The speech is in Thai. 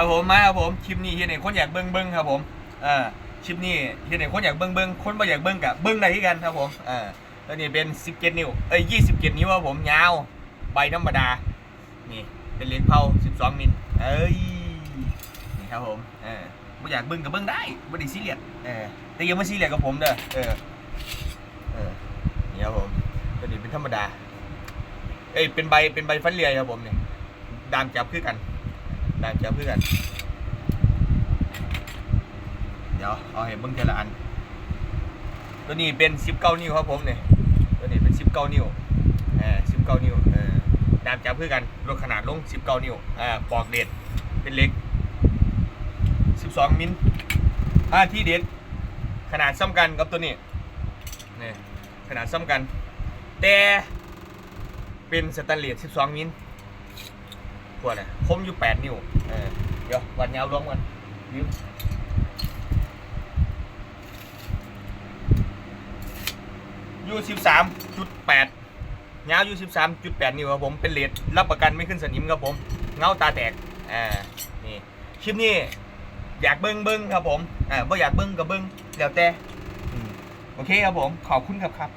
ครับผมมาครับผมคลิปนี้เฮียไหนคนอยากเบิ้งเบิ้งครับผมเอ่าคลิปนี้เฮียไหนคนอยากเบิ้งเบิ้งคนบ่อยากเบิ้งกับเบิ้งได้ที่กันครับผมเอ่าแล้วนี่เป็น 17 นิ้วเอ้ย27 นิ้วครับผมยาวใบธรรมดานี่เป็นเหล็กเผา12มิลเอ้ยนี่ครับผมเออบ่อยากเบิ้งกับเบิ้งได้บ่ได้ซีเรียสเออแต่ยังไม่ซีเรียสกับผมเด้อเออเออนี่ครับผมตัวนี้เป็นธรรมดาเอ้ยเป็นใบเป็นใบฟันเลียครับผมนี่ดามจับคือกัน ดามจับคือน เดี๋ยวเอาให้เบิ่งทีละอัน ตัวนี้เป็น19นิ้วครับผมเนี่ยตัวนี้เป็น19นิ้วเออ19นิ้วเออดามจับคือกันลดขนาดลง19นิ้วอ่าปอกเด็ดเป็นเล็ก12มิลอ่าที่เด็ดขนาดซ้ำกันกับตัวนี้นี่ขนาดซ้ำกัน แต่เป็นสแตนเลส12 มิล ขวดอะคมอยู่8นิ้วเออเดี๋ยววัดยาวรวมกันยืมอยู่13.8ยาวอยู่13.8นิ้วครับผมเป็นเลสรับประกันไม่ขึ้นสนิมครับผมเงาตาแตกอ่านี่คลิปนี้อยากเบิ้งเบิ้งครับผมอ่าบ่อยากเบิ้งก็เบิ้งแล้วแต่โอเคครับผมขอบคุณครับครับ